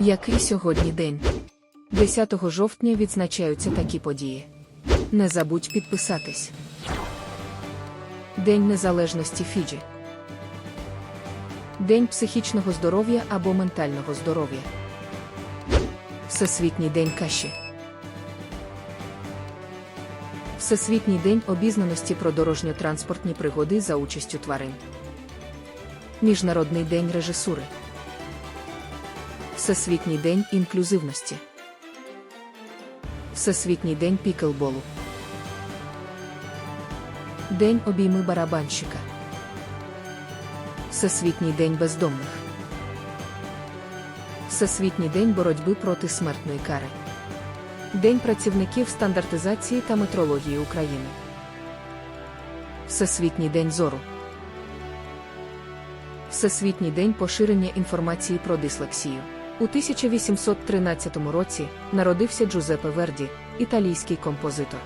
Який сьогодні день? 10 жовтня відзначаються такі події. Не забудь підписатись. День Незалежності Фіджі. День психічного здоров'я або ментального здоров'я. Всесвітній день каші. Всесвітній день обізнаності про дорожньо-транспортні пригоди за участю тварин. Міжнародний день режисури. Всесвітній день інклюзивності. Всесвітній день піклболу. День обійми барабанщика. Всесвітній день бездомних. Всесвітній день боротьби проти смертної кари. День працівників стандартизації та метрології України. Всесвітній день зору. Всесвітній день поширення інформації про дислексію. У 1813 році народився Джузеппе Верді, італійський композитор.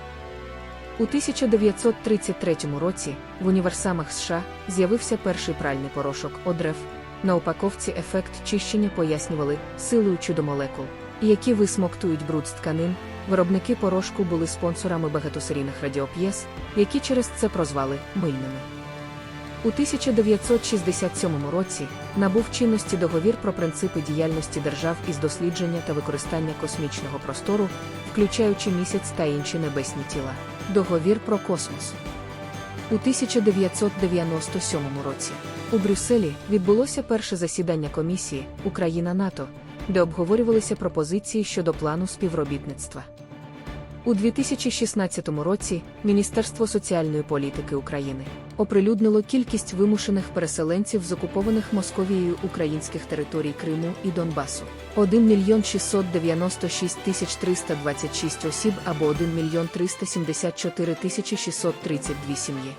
У 1933 році в універсамах США з'явився перший пральний порошок Одреф. На упаковці ефект чищення пояснювали силою чудомолекул, які висмоктують бруд з тканин. Виробники порошку були спонсорами багатосерійних радіоп'єс, які через це прозвали мильними. У 1967 році набув чинності договір про принципи діяльності держав із дослідження та використання космічного простору, включаючи місяць та інші небесні тіла. Договір про космос. У 1997 році у Брюсселі відбулося перше засідання комісії Україна НАТО, де обговорювалися пропозиції щодо плану співробітництва. У 2016 році Міністерство соціальної політики України оприлюднило кількість вимушених переселенців з окупованих Московією українських територій Криму і Донбасу 1 мільйон 696 тисяч 326 осіб або 1 мільйон 374 тисячі 632 сім'ї.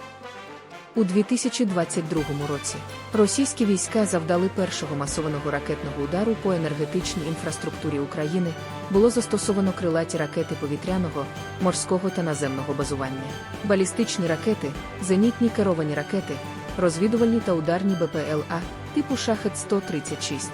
У 2022 році російські війська завдали першого масованого ракетного удару по енергетичній інфраструктурі України. Було застосовано крилаті ракети повітряного, морського та наземного базування, балістичні ракети, зенітні керовані ракети, розвідувальні та ударні БПЛА типу Шахет 136.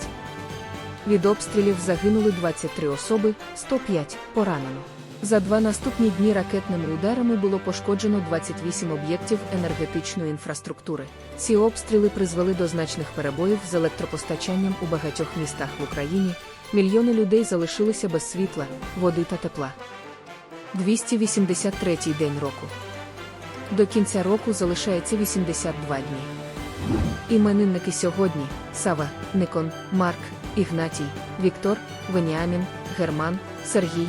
Від обстрілів загинули 23 особи, 105 поранено. За два наступні дні ракетними ударами було пошкоджено 28 об'єктів енергетичної інфраструктури. Ці обстріли призвели до значних перебоїв з електропостачанням у багатьох містах в Україні. Мільйони людей залишилися без світла, води та тепла. 283-й день року. До кінця року залишається 82 дні. Іменинники сьогодні: Сава, Никон, Марк, Ігнатій, Віктор, Веніамін, Герман, Сергій,